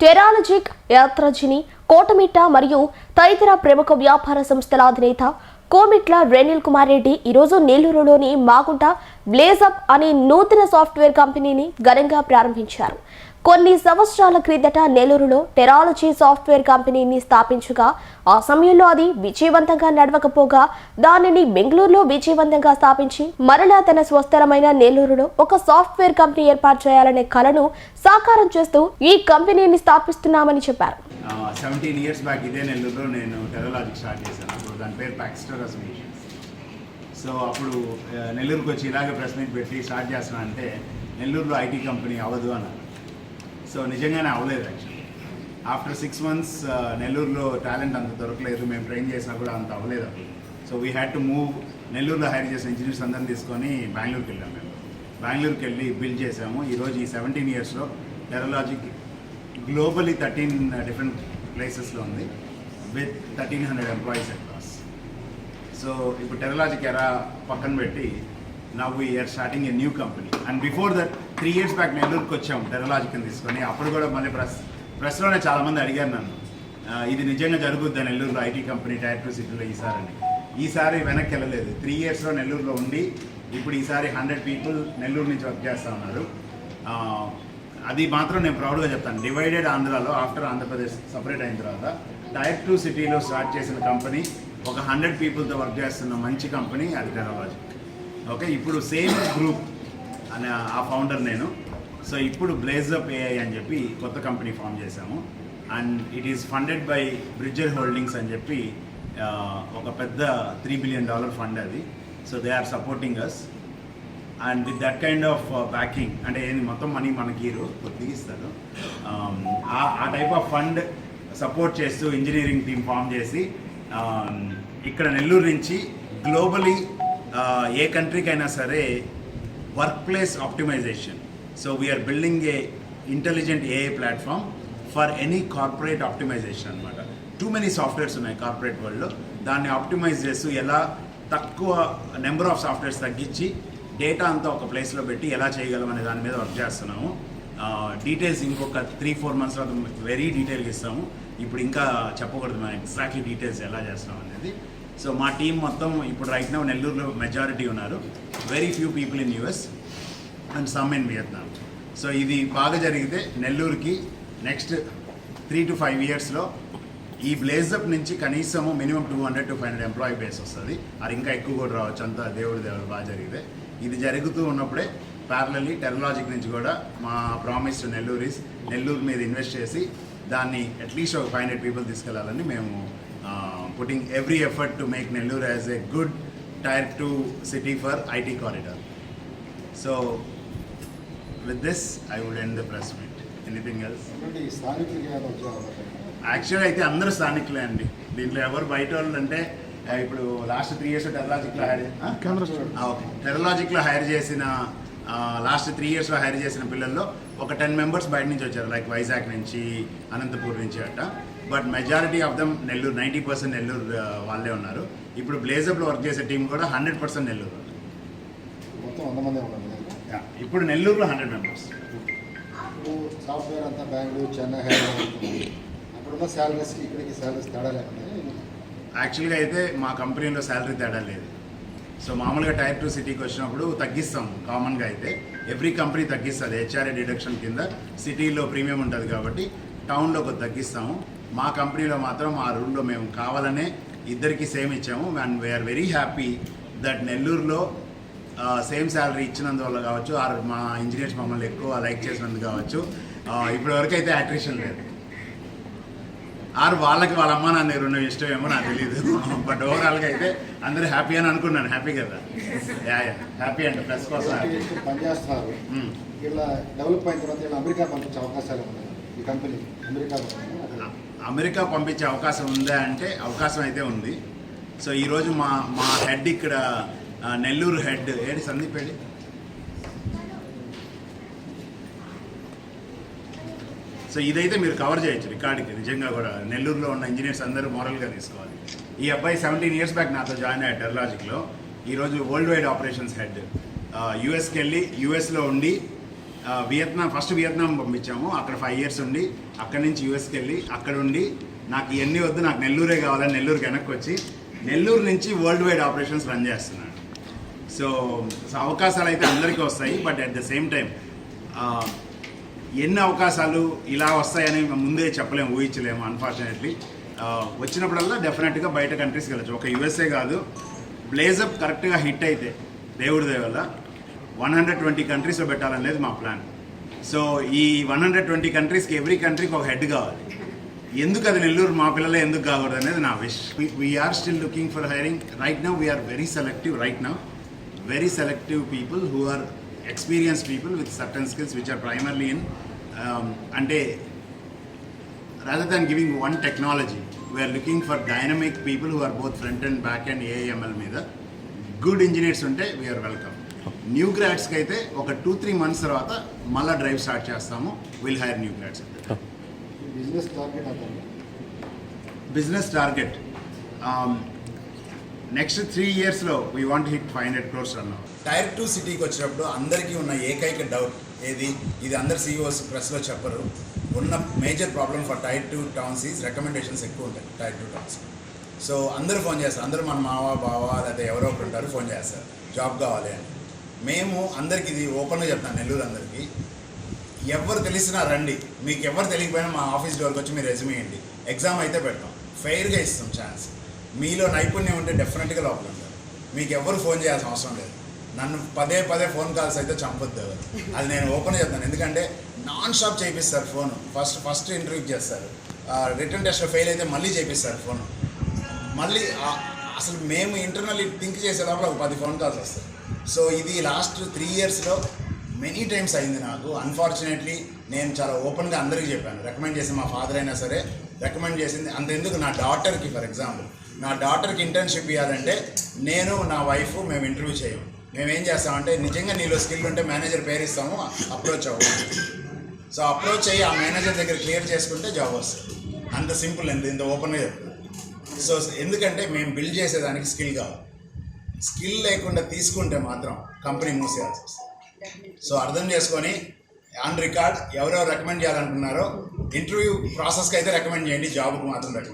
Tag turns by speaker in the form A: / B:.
A: టెరాలజిక్ యాత్రజిని కోటమిట్ట మరియు తదితర ప్రముఖ వ్యాపార సంస్థల అధినేత కోమిట్ల రెనిల్ కుమార్ రెడ్డి ఈరోజు నెల్లూరులోని మాగుంట బ్లేజప్ అనే నూతన సాఫ్ట్వేర్ కంపెనీని ఘనంగా ప్రారంభించారు. కొన్ని సంవత్సరాల క్రిందట నెల్లూరులో టెరాలజీ సాఫ్ట్వేర్ కంపెనీని స్థాపించగా ఆ సమయంలో అది విజయవంతంగా నడవకపోగా దానిని బెంగళూరులో విజయవంతంగా స్థాపించి మరలా తన స్వస్థలమైన నెల్లూరులో ఒక సాఫ్ట్వేర్ కంపెనీ ఏర్పాటు చేయాలనే కలను సాకారం చేస్తూ ఈ కంపెనీని స్థాపిస్తున్నామని చెప్పారు.
B: సెవెంటీన్ ఇయర్స్ బ్యాక్ ఇదే నెల్లూరులో నేను టెరాలజీ స్టార్ట్ చేశాను. అప్పుడు దాని పేరు ప్యాక్స్టర్ అసోసియేషన్స్ సో అప్పుడు నెల్లూరుకు వచ్చి ఇలాగే ప్రెస్ మీట్ పెట్టి స్టార్ట్ చేస్తున్నా అంటే నెల్లూరులో ఐటీ కంపెనీ అవ్వదు అన్నారు. సో నిజంగానే అవ్వలేదు యాక్చువల్లీ ఆఫ్టర్ సిక్స్ మంత్స్ నెల్లూరులో టాలెంట్ అంత దొరకలేదు మేము ట్రైన్ చేసినా కూడా అంత అవ్వలేదు అప్పుడు. So we had to move నెల్లూరులో హైర్ చేసిన ఇంజనీర్స్ అందరిని తీసుకొని బెంగళూరుకి వెళ్ళాం మేము. బెంగళూరుకి వెళ్ళి బిల్డ్ చేసాము ఈరోజు ఈ సెవెంటీన్ ఇయర్స్లో టెరలాజిక్ గ్లోబలీ థర్టీన్ డిఫరెంట్ ప్లేసెస్లో ఉంది. With thirteen hundred employees across so ఇప్పుడు టెరలాజిక్ ఎరా పక్కన పెట్టి now we are starting a new company and before that three years back నెల్లూరుకి వచ్చాం టెరలాజిక్ని తీసుకొని. అప్పుడు కూడా మళ్ళీ ప్రెస్ ప్రెస్లోనే చాలామంది అడిగారు నన్ను. ఇది నిజంగా జరుగుద్ది నెల్లూరులో ఐటీ కంపెనీ టైర్ టూ సిటీలో ఈసారని ఈసారి వెనక్కి వెళ్ళలేదు. త్రీ ఇయర్స్లో నెల్లూరులో ఉండి ఇప్పుడు ఈసారి హండ్రెడ్ పీపుల్ నెల్లూరు నుంచి వర్క్ చేస్తూ ఉన్నారు. అది మాత్రం నేను ప్రౌడ్గా చెప్తాను. డివైడెడ్ ఆంధ్రాలో ఆఫ్టర్ ఆంధ్రప్రదేశ్ సపరేట్ అయిన తర్వాత టైర్ టూ సిటీలో స్టార్ట్ చేసిన కంపెనీ ఒక హండ్రెడ్ పీపుల్తో వర్క్ చేస్తున్న మంచి కంపెనీ అది టెక్నాలజీ ఓకే ఇప్పుడు సేమ్ గ్రూప్ అనే ఆ ఫౌండర్ నేను. సో ఇప్పుడు బ్లేజప్ ఏఐ అని చెప్పి కొత్త కంపెనీ ఫామ్ చేశాము. And it is funded by Bridger Holdings అని చెప్పి ఒక పెద్ద త్రీ బిలియన్ డాలర్ ఫండ్ అది. So they are supporting us and with that kind of backing అంటే ఏంది మొత్తం మనీ మనకి కొద్దిగా ఇస్తారు um, ఆ ఆ టైప్ ఆఫ్ ఫండ్ సపోర్ట్ చేస్తూ ఇంజనీరింగ్ టీమ్ ఫామ్ చేసి um, ఇక్కడ నెల్లూరు నుంచి గ్లోబలీ ఏ కంట్రీకైనా సరే work place optimisation so we are building a intelligent AI platform for any corporate optimisation అనమాట టూ మెనీ సాఫ్ట్వేర్స్ ఉన్నాయి కార్పొరేట్ వరల్డ్లో దాన్ని ఆప్టిమైజ్ చేస్తూ ఎలా తక్కువ నెంబర్ ఆఫ్ సాఫ్ట్వేర్స్ తగ్గించి డేటా అంతా ఒక ప్లేస్లో పెట్టి ఎలా చేయగలం అనే దాని మీద వర్క్ చేస్తున్నాము. డీటెయిల్స్ ఇంకొక త్రీ ఫోర్ మంత్స్ తర్వాత వెరీ డీటెయిల్గా ఇస్తాము. ఇప్పుడు ఇంకా చెప్పకూడదు మనం ఎగ్జాక్ట్లీ డీటెయిల్స్ ఎలా చేస్తాం అనేది. సో మా టీం మొత్తం ఇప్పుడు రైట్ నౌ నెల్లూరులో మెజారిటీ ఉన్నారు. Very few people in US and some in Vietnam so ఇది బాగా జరిగితే నెల్లూరుకి నెక్స్ట్ త్రీ టు ఫైవ్ ఇయర్స్లో ఈ బ్లేజప్ నుంచి కనీసము minimum two hundred to five hundred employee base వస్తుంది. అది ఇంకా ఎక్కువ కూడా రావచ్చు. అంతా దేవుడి దేవుడు బాగా జరిగితే. ఇది జరుగుతూ ఉన్నప్పుడే ప్యారలీ టెక్నాలజిక్ నుంచి కూడా మా ప్రామిస్ నెల్లూరు ఇస్ నెల్లూరు మీద ఇన్వెస్ట్ చేసి దాన్ని అట్లీస్ట్ ఒక ఫైవ్ హండ్రెడ్ పీపుల్ తీసుకెళ్ళాలని మేము putting every effort to make Nellore as a good tier two city for IT corridor so with this I would end the press meet anything else
C: అంటే ఈ స్థానికులకి ఏమైనా ఉద్యోగాలు ఉంటాయి?
B: యాక్చువల్గా అయితే అందరూ స్థానికులే అండి. దీంట్లో ఎవరు బయట వాళ్ళు అంటే ఇప్పుడు లాస్ట్ త్రీ ఇయర్స్ టెరలాజిక్లో హైర్ ఓకే. టెరలాజిక్లో హైర్ చేసిన లాస్ట్ త్రీ ఇయర్స్లో హైర్ చేసిన పిల్లల్లో ఒక టెన్ మెంబర్స్ బయట నుంచి వచ్చారు లైక్ వైజాగ్ నుంచి అనంతపూర్ నుంచి అట్ట. But majority of them Nellore ninety percent Nellore వాళ్ళే ఉన్నారు. ఇప్పుడు బ్లేజప్లో వర్క్ చేసే టీం కూడా హండ్రెడ్ పర్సెంట్ నెల్లూరు ఇప్పుడు నెల్లూరులో హండ్రెడ్ మెంబర్స్
C: సాఫ్ట్వేర్ అంతా బెంగళూరు చెన్నై శాలరీస్కి ఇక్కడికి శాలరీస్ తేడా లేకుండా
B: యాక్చువల్గా అయితే మా కంపెనీలో శాలరీ తేడా లేదు. సో మామూలుగా టైర్ టూ సిటీకి వచ్చినప్పుడు తగ్గిస్తాం కామన్గా అయితే. ఎవ్రీ కంపెనీ తగ్గిస్తుంది. హెచ్ఆర్ఏ డిడక్షన్ కింద సిటీలో ప్రీమియం ఉంటుంది కాబట్టి టౌన్లో కొద్ది తగ్గిస్తాము. మా కంపెనీలో మాత్రం ఆ రూల్లో మేము కావాలనే ఇద్దరికి సేమ్ ఇచ్చాము. And we are very happy that నెల్లూరులో సేమ్ శాలరీ ఇచ్చినందువల్ల కావచ్చు ఆర్ మా ఇంజనీర్స్ మమ్మల్ని ఎక్కువ లైక్ చేసినందుకు కావచ్చు. ఇప్పటివరకు అయితే అట్రిషన్ లేదు. ఆరు వాళ్ళకి వాళ్ళ అమ్మ నాన్న రెండు ఇష్టం ఏమో నాకు తెలియదు బట్ ఓవరాల్గా అయితే అందరూ హ్యాపీ అని అనుకున్నాను. హ్యాపీ కదా? యా యా హ్యాపీ అండి ప్లస్ కోసం
C: పనిచేస్తున్నారు.
B: మ్మ్.
C: ఇలా డెవలప్ అయిన తర్వాత ఇలా అమెరికా పంపించే అవకాశాలు ఉన్నాయి? ఈ కంపెనీ అమెరికా
B: అమెరికా పంపించే అవకాశం ఉందా అంటే అవకాశం అయితే ఉంది. సో ఈరోజు మా మా హెడ్ ఇక్కడ Nellore head AD Sandeep AD so ఇదైతే మీరు కవర్ చేయొచ్చు రికార్డుకి. నిజంగా కూడా నెల్లూరులో ఉన్న ఇంజనీర్స్ అందరూ మోరల్గా తీసుకోవాలి. ఈ అబ్బాయి సెవెంటీన్ ఇయర్స్ బ్యాక్ నాతో జాయిన్ అయ్యాడు టెర్లాజిక్లో ఈరోజు వరల్డ్ వైడ్ ఆపరేషన్స్ హెడ్ యూఎస్కి వెళ్ళి యూఎస్లో ఉండి వియత్నాం ఫస్ట్ వియత్నాం పంపించాము. అక్కడ ఫైవ్ ఇయర్స్ ఉండి అక్కడి నుంచి యూఎస్కి వెళ్ళి అక్కడ ఉండి నాకు ఇవన్నీ వద్దు నాకు నెల్లూరే కావాలని నెల్లూరుకి వెనక్కి వచ్చి నెల్లూరు నుంచి వరల్డ్ వైడ్ ఆపరేషన్స్ రన్ చేస్తున్నాను సో సో అవకాశాలు అయితే అందరికీ వస్తాయి but at the same time ఎన్ని అవకాశాలు ఇలా వస్తాయని ముందే చెప్పలేము ఊహించలేము అన్ఫార్చునేట్లీ వచ్చినప్పుడల్లా డెఫినెట్గా బయట కంట్రీస్కి వెళ్ళచ్చు. ఒక యుఎస్ఏ కాదు బ్లేజప్ కరెక్ట్గా హిట్ అయితే దేవుడి దేవల్ల వన్ హండ్రెడ్ ట్వంటీ కంట్రీస్లో పెట్టాలనేది మా ప్లాన్ సో ఈ వన్ హండ్రెడ్ ట్వంటీ కంట్రీస్కి ఎవ్రీ కంట్రీకి ఒక హెడ్ కావాలి. ఎందుకు అది నెల్లూరు మా పిల్లలే ఎందుకు కాకూడదు అనేది నా wish we are still looking for hiring right now we are very selective right now very selective people who are experience people with certain skills which are primarily in అంటే rather than giving one technology we are looking for dynamic people who are both front and back and AIML మీద. Good engineers ఉంటే we are welcome new గ్రాడ్స్కి అయితే ఒక two three months తర్వాత మళ్ళీ drive start చేస్తాము. Will hire new grads
C: business target
B: next three ఇయర్స్లో we want hit five hundred crores run tier two సిటీకి వచ్చినప్పుడు అందరికీ ఉన్న ఏకైక డౌట్ ఏది? ఇది అందరు సీఈఓస్ ప్రెస్లో చెప్పరు. ఉన్న major problem for tier two towns is recommendations ఎక్కువ ఉంటాయి టైర్ టూ టౌన్స్ సో అందరూ ఫోన్ చేస్తారు. అందరూ మన మావా బావ లేదా ఎవరో ఒకరు ఉంటారు ఫోన్ చేస్తారు. జాబ్ కావాలి అని. మేము అందరికీ ఇది ఓపెన్గా చెప్తాను నెల్లూరు అందరికీ. ఎవరు తెలిసినా రండి. మీకు ఎవరు తెలియకపోయినా మా ఆఫీస్ డోర్కి వచ్చి మీరు రెజ్యూమ్ వేయండి ఎగ్జామ్ అయితే పెడతాం. ఫెయిర్గా ఇస్తాం ఛాన్స్ మీలో నైపుణ్యం ఉంటే డెఫినెట్గా లోపల ఉంటారు. మీకు ఎవరు ఫోన్ చేయాల్సిన అవసరం లేదు. నన్ను పదే పదే ఫోన్ కాల్స్ అయితే చంపొద్దు అది నేను ఓపెన్ చేస్తాను. ఎందుకంటే నాన్ స్టాప్ చేయిస్తారు ఫోన్ ఫస్ట్ ఫస్ట్ ఇంటర్వ్యూ చేస్తారు రిటర్న్ టెస్ట్లో ఫెయిల్ అయితే మళ్ళీ చేపిస్తారు ఫోన్ మళ్ళీ అసలు మేము ఇంటర్నల్లీ థింక్ చేసే లోపల ఒక పది ఫోన్ కాల్స్ వస్తాయి. సో ఇది లాస్ట్ త్రీ ఇయర్స్లో మెనీ టైమ్స్ అయింది నాకు. అన్ఫార్చునేట్లీ నేను చాలా ఓపెన్గా అందరికీ చెప్పాను. రికమెండ్ చేసిన మా ఫాదర్ అయినా సరే రికమెండ్ చేసింది. అంతెందుకు నా డాటర్కి ఫర్ ఎగ్జాంపుల్ నా డాటర్కి ఇంటర్న్షిప్ ఇవ్వాలంటే నేను నా వైఫ్ మేము ఇంటర్వ్యూ చేయము మేము ఏం చేస్తామంటే నిజంగా నీలో స్కిల్ ఉంటే మేనేజర్ పేరు ఇస్తాము అప్రోచ్ అవ్వాలి సో అప్రోచ్ అయ్యి ఆ మేనేజర్ దగ్గర క్లియర్ చేసుకుంటే జాబ్ వస్తుంది. అంత సింపుల్ ఎంత ఇంత ఓపెన్గా చెప్తాను సో ఎందుకంటే మేము బిల్డ్ చేసేదానికి స్కిల్ కావాలి. స్కిల్ లేకుండా తీసుకుంటే మాత్రం కంపెనీ మూసేయాల్సి వస్తుంది. సో అర్థం చేసుకొని ఆన్ రికార్డ్ ఎవరెవరు రికమెండ్ చేయాలనుకున్నారో ఇంటర్వ్యూ ప్రాసెస్కి అయితే రికమెండ్ చేయండి జాబ్కి మాత్రం రికమెండ్